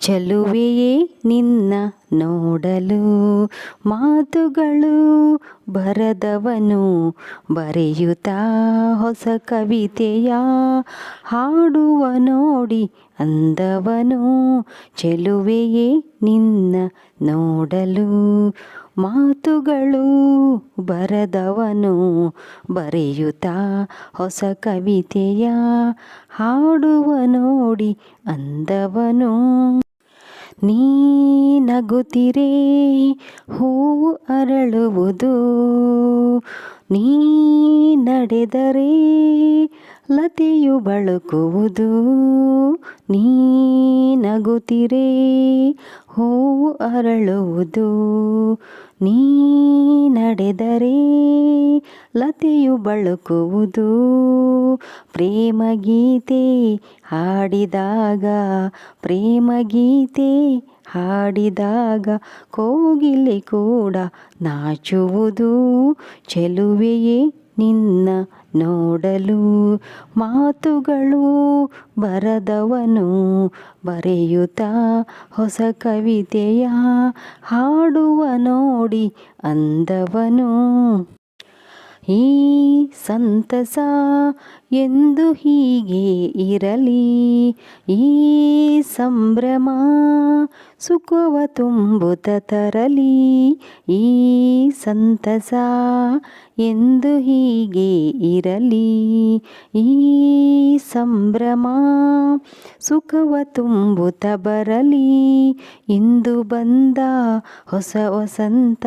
ಚೆಲುವೆಯೇ ನಿನ್ನ ನೋಡಲು. ಮಾತುಗಳು ಬರದವನು ಬರೆಯುತ್ತಾ ಹೊಸ ಕವಿತೆಯ ಹಾಡುವ ನೋಡಿ ಅಂದವನು. ಚೆಲುವೆಯೇ ನಿನ್ನ ನೋಡಲು. ಮಾತುಗಳು ಬರದವನು ಬರೆಯುತ್ತಾ ಹೊಸ ಕವಿತೆಯ ಹಾಡುವ ನೋಡಿ ಅಂದವನು. ನೀ ನಗುತ್ತಿರೇ ಹೂವು ಅರಳುವುದು. ನೀ ನಡೆದರೆ ಲತೆಯು ಬಳುಕುವುದು, ನೀ ನಗುತ್ತಿರೆ, ಹೂವು ಅರಳುವುದು, ನೀ ನಡೆದರೆ, ಲತೆಯು ಬಳುಕುವುದು. ಪ್ರೇಮ ಗೀತೆ ಹಾಡಿದಾಗ ಪ್ರೇಮ ಗೀತೆ ಹಾಡಿದಾಗ, ಕೋಗಿಲೆ ಕೂಡ ನಾಚುವುದು, ಚೆಲುವೆಯೇ ನಿನ್ನ ನೋಡಲು ಮಾತುಗಳು ಬರದವನು ಬರೆಯುತ್ತ ಹೊಸ ಕವಿತೆಯ ಹಾಡುವ ನೋಡಿ ಅಂದವನು. ಈ ಸಂತಸ ಎಂದು ಹೀಗೆ ಇರಲಿ, ಈ ಸಂಭ್ರಮ ಸುಖವ ತುಂಬುತ್ತ ತರಲಿ, ಈ ಸಂತಸ ಎಂದು ಹೀಗೆ ಇರಲಿ. ಈ ಸಂಭ್ರಮ ಸುಖವ ತುಂಬುತ್ತ ಬರಲಿ. ಇಂದು ಬಂದ ಹೊಸ ವಸಂತ,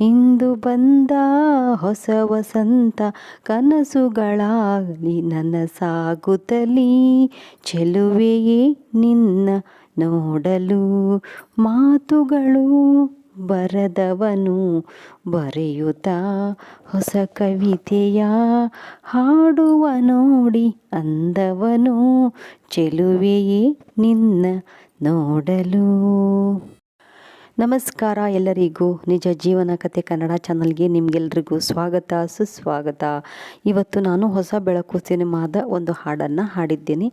ಇಂದು ಬಂದ ಹೊಸ ವಸಂತ, ಕನಸುಗಳಾಗಲಿ ನನಸಾಗುತ್ತಲಿ ಚೆಲುವೆಯೇ ನಿನ್ನ ನೋಡಲು, ಮಾತುಗಳು ಬರದವನು ಬರೆಯುತ್ತಾ ಹೊಸ ಕವಿತೆಯ ಹಾಡುವ ನೋಡಿ ಅಂದವನು ಚೆಲುವೆಯೇ ನಿನ್ನ ನೋಡಲು. ನಮಸ್ಕಾರ ಎಲ್ಲರಿಗೂ. ನಿಜ ಜೀವನ ಕತೆ ಕನ್ನಡ ಚಾನಲ್ಗೆ ನಿಮಗೆಲ್ರಿಗೂ ಸ್ವಾಗತ, ಸುಸ್ವಾಗತ. ಇವತ್ತು ನಾನು ಹೊಸ ಬೆಳಕು ಸಿನಿಮಾದ ಒಂದು ಹಾಡನ್ನು ಹಾಡಿದ್ದೀನಿ.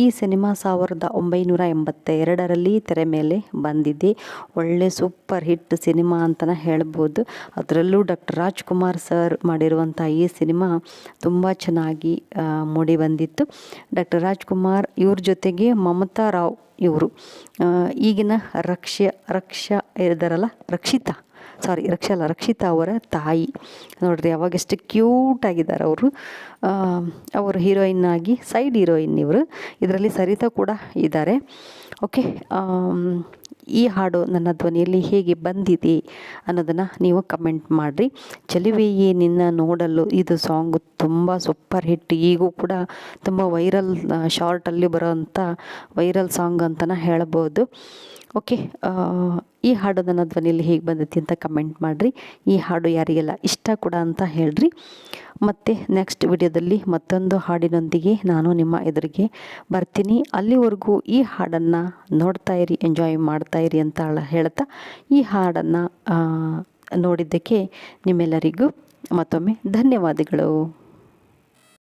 ಈ ಸಿನಿಮಾ ಸಾವಿರದ ಒಂಬೈನೂರ ಎಂಬತ್ತೆರಡರಲ್ಲಿ ತೆರೆ ಮೇಲೆ ಬಂದಿದೆ. ಒಳ್ಳೆ ಸೂಪರ್ ಹಿಟ್ ಸಿನಿಮಾ ಅಂತಲೇ ಹೇಳ್ಬೋದು. ಅದರಲ್ಲೂ ಡಾಕ್ಟರ್ ರಾಜ್ಕುಮಾರ್ ಸರ್ ಮಾಡಿರುವಂಥ ಈ ಸಿನಿಮಾ ತುಂಬ ಚೆನ್ನಾಗಿ ಮೂಡಿ ಬಂದಿತ್ತು. ಡಾಕ್ಟರ್ ರಾಜ್ಕುಮಾರ್ ಇವ್ರ ಜೊತೆಗೆ ಮಮತಾ ರಾವ್ ಇವರು. ಈಗಿನ ರಕ್ಷ ರಕ್ಷ ಇದ್ದಾರಲ್ಲ ರಕ್ಷಿತಾ ಸಾರಿ ರಕ್ಷ ಅಲ್ಲ, ರಕ್ಷಿತಾ ಅವರ ತಾಯಿ. ನೋಡ್ರಿ ಅವಾಗ ಎಷ್ಟು ಕ್ಯೂಟ್ ಆಗಿದ್ದಾರೆ ಅವರು. ಅವರು ಹೀರೋಯಿನ್ ಆಗಿ ಸೈಡ್ ಹೀರೋಯಿನ್ ಇವರು. ಇದರಲ್ಲಿ ಸರಿತಾ ಕೂಡ ಇದ್ದಾರೆ. ಓಕೆ ಈ ಹಾಡು ನನ್ನ ಧ್ವನಿಯಲ್ಲಿ ಹೇಗೆ ಬಂದಿದೆ ಅನ್ನೋದನ್ನು ನೀವು ಕಮೆಂಟ್ ಮಾಡಿರಿ. ಚಲಿವೆಯೇ ನಿನ್ನ ನೋಡಲು ಇದು ಸಾಂಗ್ ತುಂಬ ಸೂಪರ್ ಹಿಟ್. ಈಗೂ ಕೂಡ ತುಂಬ ವೈರಲ್ ಶಾರ್ಟಲ್ಲಿ ಬರೋವಂಥ ವೈರಲ್ ಸಾಂಗ್ ಅಂತಲೇ ಹೇಳ್ಬೋದು. ಓಕೆ ಈ ಹಾಡು ನನ್ನ ಧ್ವನಿಯಲ್ಲಿ ಹೇಗೆ ಬಂದೈತಿ ಅಂತ ಕಮೆಂಟ್ ಮಾಡಿರಿ. ಈ ಹಾಡು ಯಾರಿಗೆಲ್ಲ ಇಷ್ಟ ಕೂಡ ಅಂತ ಹೇಳ್ರಿ. ಮತ್ತು ನೆಕ್ಸ್ಟ್ ವಿಡಿಯೋದಲ್ಲಿ ಮತ್ತೊಂದು ಹಾಡಿನೊಂದಿಗೆ ನಾನು ನಿಮ್ಮ ಎದುರಿಗೆ ಬರ್ತೀನಿ. ಅಲ್ಲಿವರೆಗೂ ಈ ಹಾಡನ್ನು ನೋಡ್ತಾ ಇರಿ ಎಂಜಾಯ್ ಮಾಡ್ತಾ ಇರಿ ಅಂತ ಹೇಳ- ಹೇಳ್ತಾ ಈ ಹಾಡನ್ನು ನೋಡಿದ್ದಕ್ಕೆ ನಿಮ್ಮೆಲ್ಲರಿಗೂ ಮತ್ತೊಮ್ಮೆ ಧನ್ಯವಾದಗಳು.